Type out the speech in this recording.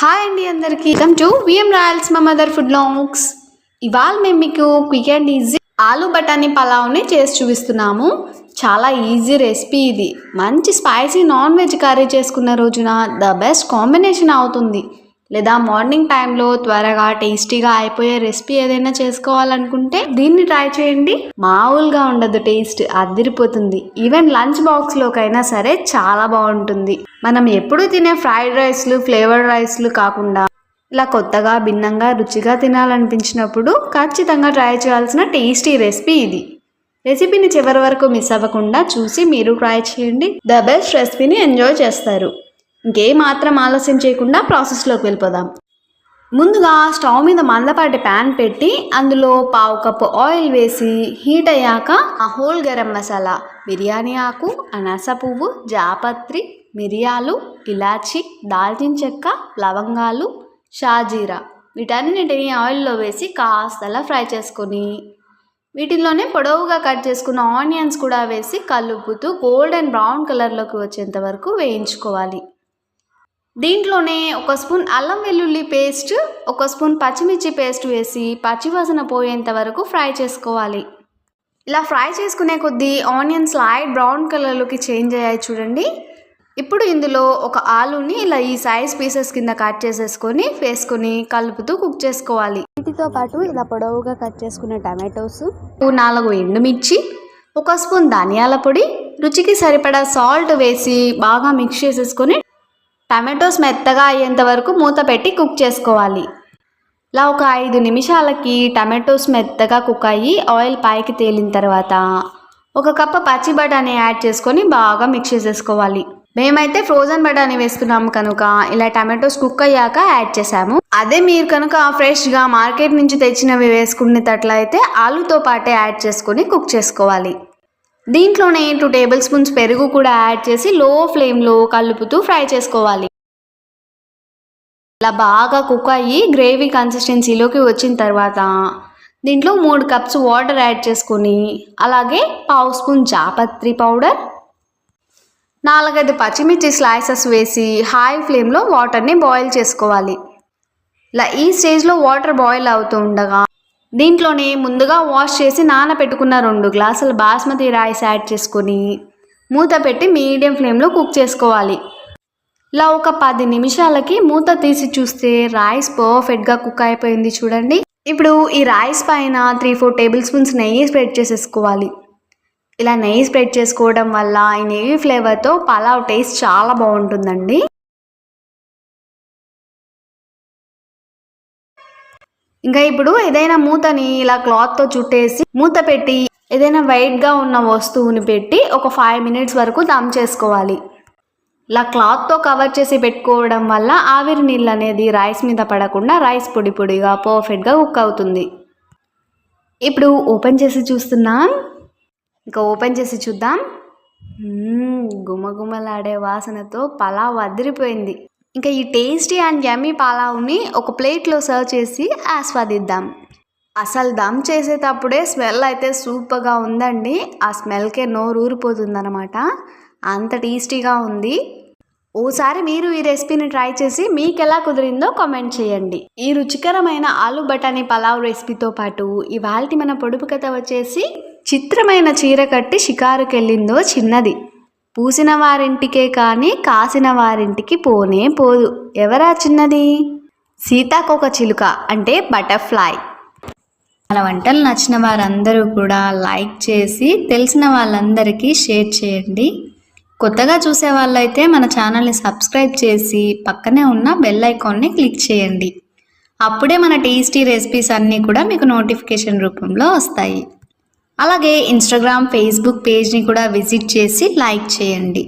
Hi అండి అందరికి. Welcome to VM Royals మా మదర్ ఫుడ్ లాంగ్స్ ఇవాళ మేము మీకు క్విక్ అండ్ ఈజీ ఆలు బఠానీ పలావ్ని చేసి చూపిస్తున్నాము. చాలా ఈజీ రెసిపీ ఇది. మంచి స్పైసీ నాన్ వెజ్ కర్రీ చేసుకున్న రోజున ద బెస్ట్ కాంబినేషన్ అవుతుంది. లేదా మార్నింగ్ టైంలో త్వరగా టేస్టీగా అయిపోయే రెసిపీ ఏదైనా చేసుకోవాలనుకుంటే దీన్ని ట్రై చేయండి. మామూలుగా ఉండదు టేస్ట్ అదిరిపోతుంది. ఈవెన్ లంచ్ బాక్స్లోకైనా సరే చాలా బాగుంటుంది. మనం ఎప్పుడు తినే ఫ్రైడ్ రైస్లు ఫ్లేవర్డ్ రైస్లు కాకుండా ఇలా కొత్తగా భిన్నంగా రుచిగా తినాలనిపించినప్పుడు ఖచ్చితంగా ట్రై చేయాల్సిన టేస్టీ రెసిపీ ఇది. రెసిపీని చివరి వరకు మిస్ అవ్వకుండా చూసి మీరు ట్రై చేయండి. ద బెస్ట్ రెసిపీని ఎంజాయ్ చేస్తారు. ఇంకేమాత్రం ఆలస్యం చేయకుండా ప్రాసెస్లోకి వెళ్ళిపోదాం. ముందుగా స్టవ్ మీద మందపాటి ప్యాన్ పెట్టి అందులో పావు కప్పు ఆయిల్ వేసి హీట్ అయ్యాక ఆ హోల్ గరం మసాలా బిర్యానీ ఆకు అనాస పువ్వు జాపత్రి మిరియాలు ఇలాచి దాల్చిన చెక్క లవంగాలు షాజీరా వీటన్నిటిని ఆయిల్లో వేసి కాస్తలా ఫ్రై చేసుకొని వీటిల్లోనే పొడవుగా కట్ చేసుకున్న ఆనియన్స్ కూడా వేసి కలుపుతూ గోల్డెన్ బ్రౌన్ కలర్లోకి వచ్చేంత వరకు వేయించుకోవాలి. దీంట్లోనే ఒక స్పూన్ అల్లం వెల్లుల్లి పేస్ట్ ఒక స్పూన్ పచ్చిమిర్చి పేస్ట్ వేసి పచ్చివాసన పోయేంత వరకు ఫ్రై చేసుకోవాలి. ఇలా ఫ్రై చేసుకునే కొద్దీ ఆనియన్స్ లైట్ బ్రౌన్ కలర్లోకి చేంజ్ అయ్యాయి చూడండి. ఇప్పుడు ఇందులో ఒక ఆలుని ఇలా ఈ సైజ్ పీసెస్ కింద కట్ చేసేసుకొని వేసుకొని కలుపుతూ కుక్ చేసుకోవాలి. వీటితో పాటు ఇలా పొడవుగా కట్ చేసుకున్న టమాటోస్ నాలుగు ఎండుమిర్చి ఒక స్పూన్ ధనియాల పొడి రుచికి సరిపడా సాల్ట్ వేసి బాగా మిక్స్ చేసేసుకొని టమాటోస్ మెత్తగా అయ్యేంత వరకు మూత పెట్టి కుక్ చేసుకోవాలి. ఇలా ఒక ఐదు నిమిషాలకి టమాటోస్ మెత్తగా కుక్ అయ్యి ఆయిల్ పైకి తేలిన తర్వాత ఒక కప్ప పచ్చి బఠానీ యాడ్ చేసుకొని బాగా మిక్స్ చేసేసుకోవాలి. మేమైతే ఫ్రోజన్ బఠానీ వేసుకున్నాము కనుక ఇలా టమాటోస్ కుక్ అయ్యాక యాడ్ చేసాము అదే మీరు కనుక ఫ్రెష్గా మార్కెట్ నుంచి తెచ్చినవి వేసుకునేటట్లయితే ఆలుతో పాటే యాడ్ చేసుకొని కుక్ చేసుకోవాలి. దీంట్లోనే టూ టేబుల్ స్పూన్స్ పెరుగు కూడా యాడ్ చేసి లో ఫ్లేమ్లో కలుపుతూ ఫ్రై చేసుకోవాలి. ఇలా బాగా కుక్ అయ్యి గ్రేవీ కన్సిస్టెన్సీలోకి వచ్చిన తర్వాత దీంట్లో మూడు కప్స్ వాటర్ యాడ్ చేసుకొని అలాగే పావు స్పూన్ జాపత్రి పౌడర్ నాలుగైదు పచ్చిమిర్చి స్లైసెస్ వేసి హై ఫ్లేమ్లో వాటర్ని బాయిల్ చేసుకోవాలి. ఇలా ఈ స్టేజ్లో వాటర్ బాయిల్ అవుతూ ఉండగా దీంట్లోనే ముందుగా వాష్ చేసి నానబెట్టుకున్న రెండు గ్లాసుల బాస్మతి రైస్ యాడ్ చేసుకొని మూత పెట్టి మీడియం ఫ్లేమ్లో కుక్ చేసుకోవాలి. ఇలా ఒక పది నిమిషాలకి మూత తీసి చూస్తే రైస్ పర్ఫెక్ట్గా కుక్ అయిపోయింది చూడండి. ఇప్పుడు ఈ రైస్ పైన త్రీ ఫోర్ టేబుల్ స్పూన్స్ నెయ్యి స్ప్రెడ్ చేసేసుకోవాలి. ఇలా నెయ్యి స్ప్రెడ్ చేసుకోవడం వల్ల ఈ నెయ్యి ఫ్లేవర్తో పలావ్ టేస్ట్ చాలా బాగుంటుందండి. ఇంకా ఇప్పుడు ఏదైనా మూతని ఇలా క్లాత్తో చుట్టేసి మూత పెట్టి ఏదైనా వైట్గా ఉన్న వస్తువుని పెట్టి ఒక ఫైవ్ మినిట్స్ వరకు దమ్ చేసుకోవాలి. ఇలా క్లాత్తో కవర్ చేసి పెట్టుకోవడం వల్ల ఆవిరి నీళ్ళు అనేది రైస్ మీద పడకుండా రైస్ పొడి పొడిగా పర్ఫెక్ట్గా కుక్ అవుతుంది. ఇప్పుడు ఓపెన్ చేసి చూస్తున్నాం. ఇంకా ఓపెన్ చేసి చూద్దాం. గుమగుమలాడే వాసనతో పలావ్ అదిరిపోయింది. ఇంకా ఈ టేస్టీ అండ్ యమ్మీ పాలావుని ఒక ప్లేట్లో సర్వ్ చేసి ఆస్వాదిద్దాం. అసలు దమ్ చేసేటప్పుడే స్మెల్ అయితే సూపర్గా ఉందండి. ఆ స్మెల్కే నోరు ఊరిపోతుందనమాట అంత టేస్టీగా ఉంది. ఓసారి మీరు ఈ రెసిపీని ట్రై చేసి మీకు ఎలా కుదిరిందో కామెంట్ చేయండి. ఈ రుచికరమైన ఆలు బఠానీ పలావ్ రెసిపీతో పాటు ఇవాళ మన పొడుపు కథ వచ్చేసి చిత్రమైన చీర కట్టి షికారుకెళ్ళిందో చిన్నది. పూసిన వారింటికే కానీ కాసిన వారింటికి పోనే పోదు. ఎవరా చిన్నది? సీతాకొక చిలుక అంటే బటర్ఫ్లై. మన వంటలు నచ్చిన వారందరూ కూడా లైక్ చేసి తెలిసిన వాళ్ళందరికీ షేర్ చేయండి. కొత్తగా చూసే వాళ్ళైతే మన ఛానల్ని సబ్స్క్రైబ్ చేసి పక్కనే ఉన్న బెల్ ఐకాన్ని క్లిక్ చేయండి. అప్పుడే మన టేస్టీ రెసిపీస్ అన్నీ కూడా మీకు నోటిఫికేషన్ రూపంలో వస్తాయి. అలాగే ఇన్స్టాగ్రామ్ ఫేస్బుక్ పేజ్ని కూడా విజిట్ చేసి లైక్ చేయండి.